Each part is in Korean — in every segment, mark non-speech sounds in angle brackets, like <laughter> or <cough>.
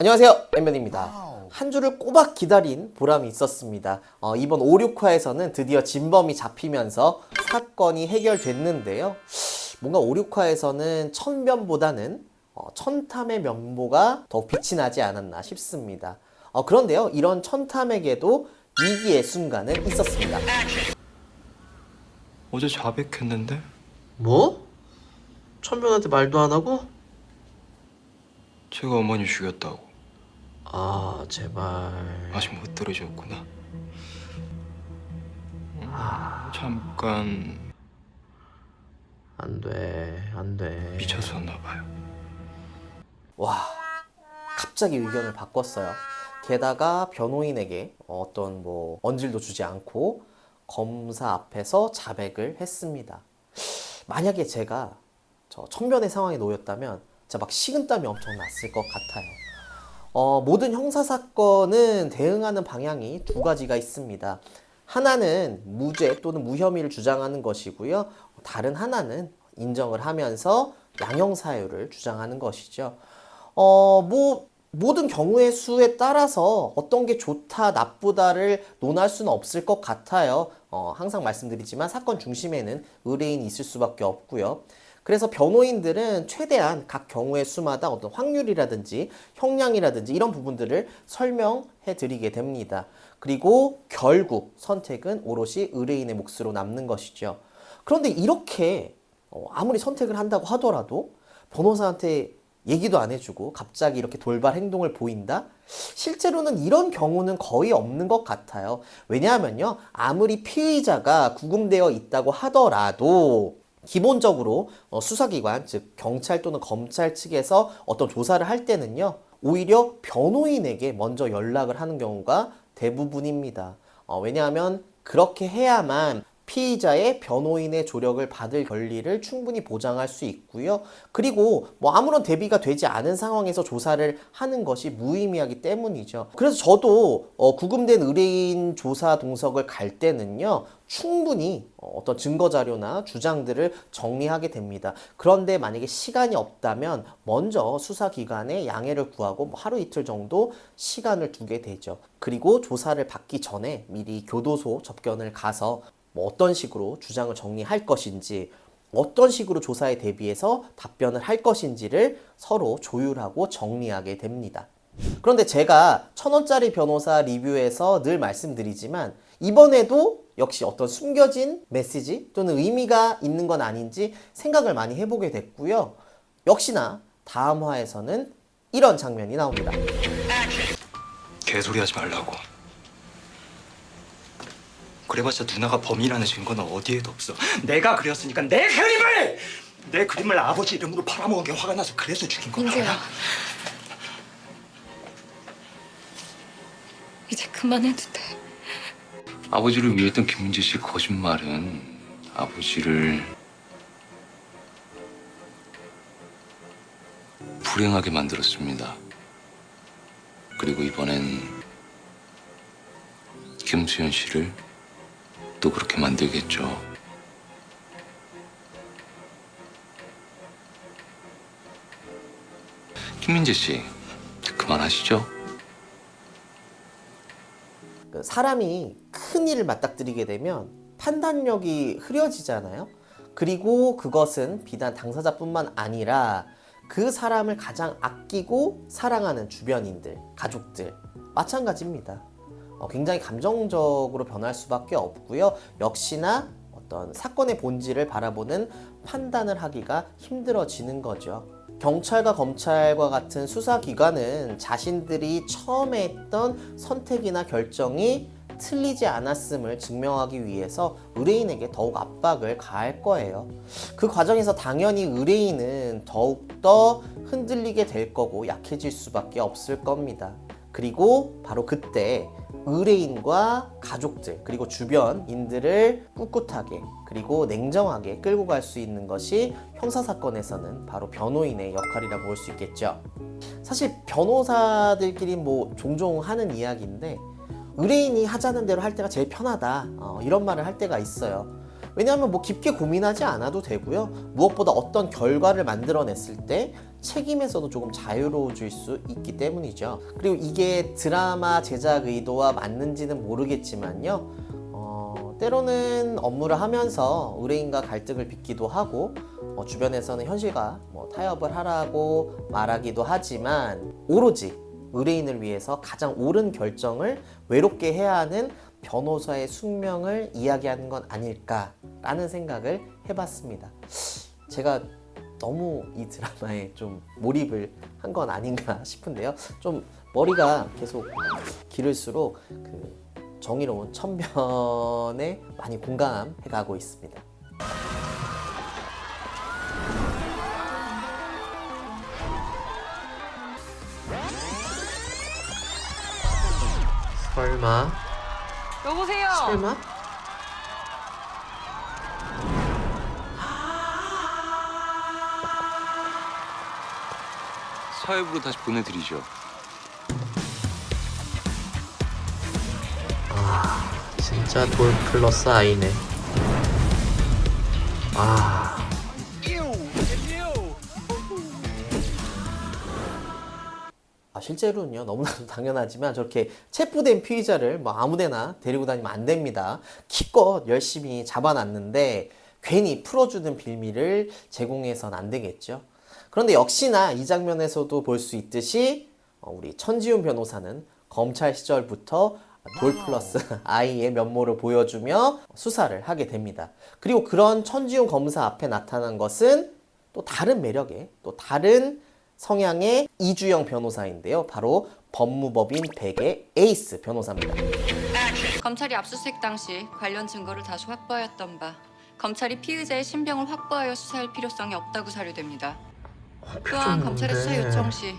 안녕하세요. 엠변입니다. 한 주를 꼬박 기다린 보람이 있었습니다. 어, 이번 5, 6화에서는 드디어 진범이 잡히면서 사건이 해결됐는데요. 뭔가 5, 6화에서는 천변보다는 어, 천탐의 면모가 더 빛이 나지 않았나 싶습니다. 어, 그런데요 이런 천탐에게도 위기의 순간은 있었습니다. 어제 자백했는데? 뭐? 천변한테 말도 안 하고? 제가 어머니 죽였다고 아 제발 아직 못 들으셨구나 잠깐 안돼 안돼 미쳤었나 봐요 와, 갑자기 의견을 바꿨어요. 게다가 변호인에게 어떤 뭐 언질도 주지 않고 검사 앞에서 자백을 했습니다. 만약에 제가 저 천변의 상황에 놓였다면 진짜 막 식은땀이 엄청 났을 것 같아요. 어, 모든 형사 사건은 대응하는 방향이 두 가지가 있습니다. 하나는 무죄 또는 무혐의를 주장하는 것이고요. 다른 하나는 인정을 하면서 양형 사유를 주장하는 것이죠. 어, 뭐 모든 경우의 수에 따라서 어떤 게 좋다, 나쁘다를 논할 수는 없을 것 같아요. 어, 항상 말씀드리지만 사건 중심에는 의뢰인이 있을 수밖에 없고요. 그래서 변호인들은 최대한 각 경우의 수마다 어떤 확률이라든지 형량이라든지 이런 부분들을 설명해 드리게 됩니다. 그리고 결국 선택은 오롯이 의뢰인의 몫으로 남는 것이죠. 그런데 이렇게 어, 아무리 선택을 한다고 하더라도 변호사한테 얘기도 안 해주고 갑자기 이렇게 돌발 행동을 보인다? 실제로는 이런 경우는 거의 없는 것 같아요. 왜냐하면요. 아무리 피의자가 구금되어 있다고 하더라도 기본적으로 어, 수사기관, 즉 경찰 또는 검찰 측에서 어떤 조사를 할 때는요. 오히려 변호인에게 먼저 연락을 하는 경우가 대부분입니다. 어, 왜냐하면 그렇게 해야만 피의자의 변호인의 조력을 받을 권리를 충분히 보장할 수 있고요. 그리고 뭐 아무런 대비가 되지 않은 상황에서 조사를 하는 것이 무의미하기 때문이죠. 그래서 저도 어, 구금된 의뢰인 조사 동석을 갈 때는요. 충분히 어, 어떤 증거 자료나 주장들을 정리하게 됩니다. 그런데 만약에 시간이 없다면 먼저 수사 기관에 양해를 구하고 뭐 하루 이틀 정도 시간을 두게 되죠. 그리고 조사를 받기 전에 미리 교도소 접견을 가서 뭐 어떤 식으로 주장을 정리할 것인지 어떤 식으로 조사에 대비해서 답변을 할 것인지를 서로 조율하고 정리하게 됩니다. 그런데 제가 천 원짜리 변호사 리뷰에서 늘 말씀드리지만 이번에도 역시 어떤 숨겨진 메시지 또는 의미가 있는 건 아닌지 생각을 많이 해보게 됐고요. 역시나 다음 화에서는 이런 장면이 나옵니다. 개소리 하지 말라고 그래봤자 누나가 범인이라는 증거는 어디에도 없어 내가 그렸으니까 내 그림을 내 그림을 아버지 이름으로 팔아먹은 게 화가 나서 그래서 죽인 거야 민재야. 이제 그만해도 돼. 아버지를 위했던 김민재 씨 거짓말은 아버지를 불행하게 만들었습니다. 그리고 이번엔 김수현 씨를 또 그렇게 만들겠죠. 김민재 씨, 그만하시죠. 그 사람이 큰 일을 맞닥뜨리게 되면 판단력이 흐려지잖아요. 그리고 그것은 비단 당사자뿐만 아니라 그 사람을 가장 아끼고 사랑하는 주변인들, 가족들 마찬가지입니다. 어, 굉장히 감정적으로 변할 수밖에 없고요. 역시나 어떤 사건의 본질을 바라보는 판단을 하기가 힘들어지는 거죠. 경찰과 검찰과 같은 수사기관은 자신들이 처음에 했던 선택이나 결정이 틀리지 않았음을 증명하기 위해서 의뢰인에게 더욱 압박을 가할 거예요. 그 과정에서 당연히 의뢰인은 더욱더 흔들리게 될 거고 약해질 수밖에 없을 겁니다. 그리고 바로 그때 의뢰인과 가족들 그리고 주변인들을 꿋꿋하게 그리고 냉정하게 끌고 갈 수 있는 것이 형사 사건에서는 바로 변호인의 역할이라고 볼 수 있겠죠. 사실 변호사들끼리 뭐 종종 하는 이야기인데 의뢰인이 하자는 대로 할 때가 제일 편하다 어, 이런 말을 할 때가 있어요. 왜냐하면 뭐 깊게 고민하지 않아도 되고요. 무엇보다 어떤 결과를 만들어냈을 때 책임에서도 조금 자유로워질 수 있기 때문이죠. 그리고 이게 드라마 제작 의도와 맞는지는 모르겠지만요. 어, 때로는 업무를 하면서 의뢰인과 갈등을 빚기도 하고 어, 주변에서는 현실과 뭐 타협을 하라고 말하기도 하지만 오로지 의뢰인을 위해서 가장 옳은 결정을 외롭게 해야 하는 변호사의 숙명을 이야기하는 건 아닐까라는 생각을 해봤습니다. 제가 너무 이 드라마에 좀 몰입을 한 건 아닌가 싶은데요. 좀 머리가 계속 길을수록 그 정의로운 천변에 많이 공감해 가고 있습니다. 설마? 여보세요. 설마? 사회부로 다시 보내드리죠. 진짜 돌 플러스 아이네. 아. 실제로는요, 너무나도 <laughs> 당연하지만 저렇게 체포된 피의자를 뭐 아무데나 데리고 다니면 안 됩니다. 기껏 열심히 잡아놨는데 괜히 풀어주는 빌미를 제공해선 안 되겠죠. 그런데 역시나 이 장면에서도 볼 수 있듯이 어, 우리 천지훈 변호사는 검찰 시절부터 돌 플러스 <laughs> 아이의 면모를 보여주며 수사를 하게 됩니다. 그리고 그런 천지훈 검사 앞에 나타난 것은 또 다른 매력의 또 다른 성향의 이주영 변호사인데요. 바로 법무법인 백의 에이스 변호사입니다. 검찰이 압수수색 당시 관련 증거를 다수 확보하였던 바 검찰이 피의자의 신병을 확보하여 수사할 필요성이 없다고 사료됩니다. 또한 검찰의 수사 요청 시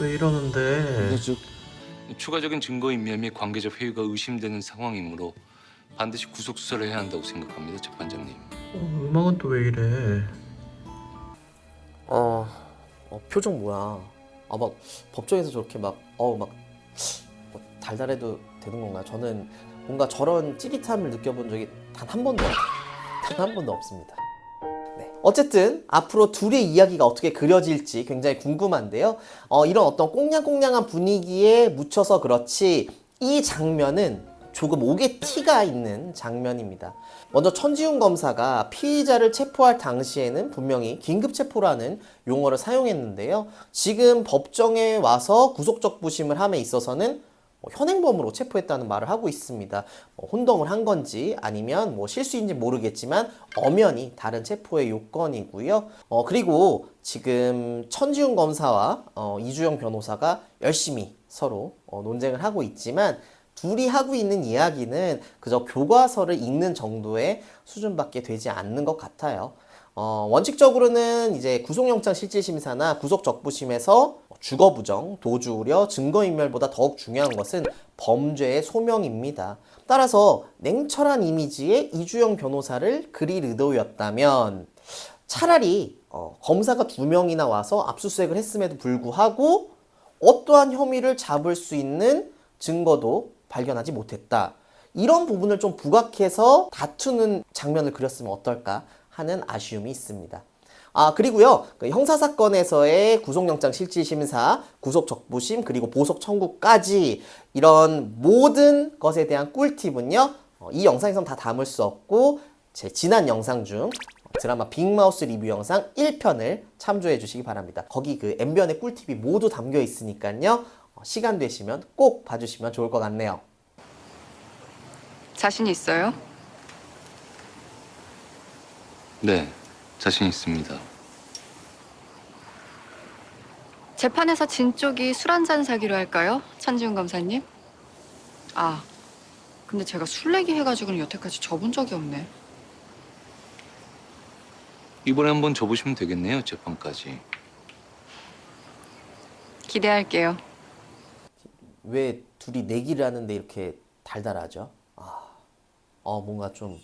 왜 이러는데? 추가적인 증거 인멸 및 관계적 회유가 의심되는 상황이므로 반드시 구속 수사를 해야 한다고 생각합니다, 재판장님. 음악은 또 왜 이래? 어, 어 표정 뭐야? 아 막 법정에서 저렇게 막어막 뭐 달달해도 되는 건가? 저는 뭔가 저런 찌릿함을 느껴본 적이 단 한 번도 단 한 번도 없습니다. 네. 어쨌든 앞으로 둘의 이야기가 어떻게 그려질지 굉장히 궁금한데요. 어, 이런 어떤 꽁냥꽁냥한 분위기에 묻혀서 그렇지 이 장면은 조금 옥의 티가 있는 장면입니다. 먼저 천지훈 검사가 피의자를 체포할 당시에는 분명히 긴급 체포라는 용어를 사용했는데요. 지금 법정에 와서 구속적 부심을 함에 있어서는 뭐 현행범으로 체포했다는 말을 하고 있습니다. 뭐 혼동을 한 건지 아니면 뭐 실수인지 모르겠지만 엄연히 다른 체포의 요건이고요. 어, 그리고 지금 천지훈 검사와 어, 이주영 변호사가 열심히 서로 어, 논쟁을 하고 있지만 둘이 하고 있는 이야기는 그저 교과서를 읽는 정도의 수준밖에 되지 않는 것 같아요. 어, 원칙적으로는 이제 구속영장 실질심사나 구속적부심에서 주거 부정, 도주 우려, 증거인멸보다 더욱 중요한 것은 범죄의 소명입니다. 따라서 냉철한 이미지의 이주영 변호사를 그릴 의도였다면 차라리 어, 검사가 두 명이나 와서 압수수색을 했음에도 불구하고 어떠한 혐의를 잡을 수 있는 증거도 발견하지 못했다. 이런 부분을 좀 부각해서 다투는 장면을 그렸으면 어떨까 하는 아쉬움이 있습니다. 아, 그리고요, 그 형사 사건에서의 구속영장 실질심사, 구속적부심, 그리고 보석 청구까지 이런 모든 것에 대한 꿀팁은요, 어, 이 영상에선 다 담을 수 없고, 제 지난 영상 중 드라마 빅마우스 리뷰 영상 1편을 참조해 주시기 바랍니다. 거기 그 N변의 꿀팁이 모두 담겨 있으니까요, 어, 시간 되시면 꼭 봐주시면 좋을 것 같네요. 자신 있어요? 네, 자신 있습니다. 재판에서 진 쪽이 술 한 잔 사기로 할까요? 천지훈 검사님? 아, 근데 제가 술 내기 해가지고는 여태까지 져본 적이 없네. 이번에 한번 줘보시면 되겠네요, 재판까지. 기대할게요. 왜 둘이 내기를 하는데 이렇게 달달하죠? 아, 어, 뭔가 좀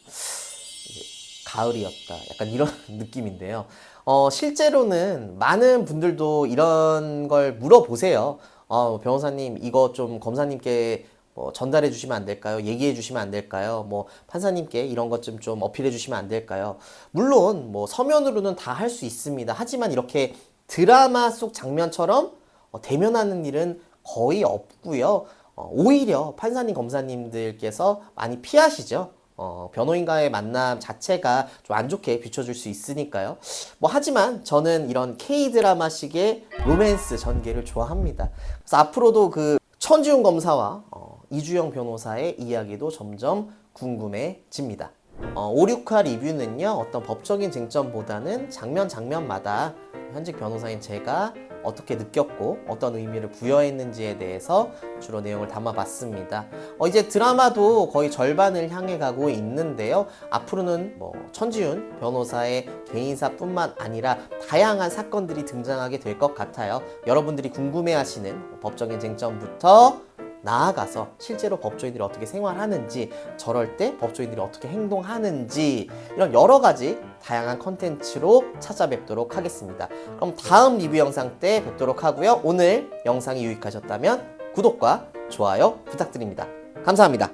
가을이었다. 약간 이런 <laughs> 느낌인데요. 어, 실제로는 많은 분들도 이런 걸 물어보세요. 어, 변호사님, 이거 좀 검사님께 뭐 전달해 주시면 안 될까요? 얘기해 주시면 안 될까요? 뭐 판사님께 이런 것 좀 좀 어필해 주시면 안 될까요? 물론 뭐 서면으로는 다 할 수 있습니다. 하지만 이렇게 드라마 속 장면처럼 어, 대면하는 일은 거의 없고요. 어, 오히려 판사님 검사님들께서 많이 피하시죠. 어, 변호인과의 만남 자체가 좀 안 좋게 비춰줄 수 있으니까요. 뭐 하지만 저는 이런 K 드라마식의 로맨스 전개를 좋아합니다. 그래서 앞으로도 그 천지훈 검사와 어, 이주영 변호사의 이야기도 점점 궁금해집니다. 어, 5, 6화 리뷰는요, 어떤 법적인 쟁점보다는 장면 장면마다 현직 변호사인 제가 어떻게 느꼈고 어떤 의미를 부여했는지에 대해서 주로 내용을 담아봤습니다. 어, 이제 드라마도 거의 절반을 향해 가고 있는데요. 앞으로는 뭐 천지훈 변호사의 개인사뿐만 아니라 다양한 사건들이 등장하게 될 것 같아요. 여러분들이 궁금해하시는 법적인 쟁점부터 나아가서 실제로 법조인들이 어떻게 생활하는지 저럴 때 법조인들이 어떻게 행동하는지 이런 여러 가지 다양한 컨텐츠로 찾아뵙도록 하겠습니다. 그럼 다음 리뷰 영상 때 뵙도록 하고요. 오늘 영상이 유익하셨다면 구독과 좋아요 부탁드립니다. 감사합니다.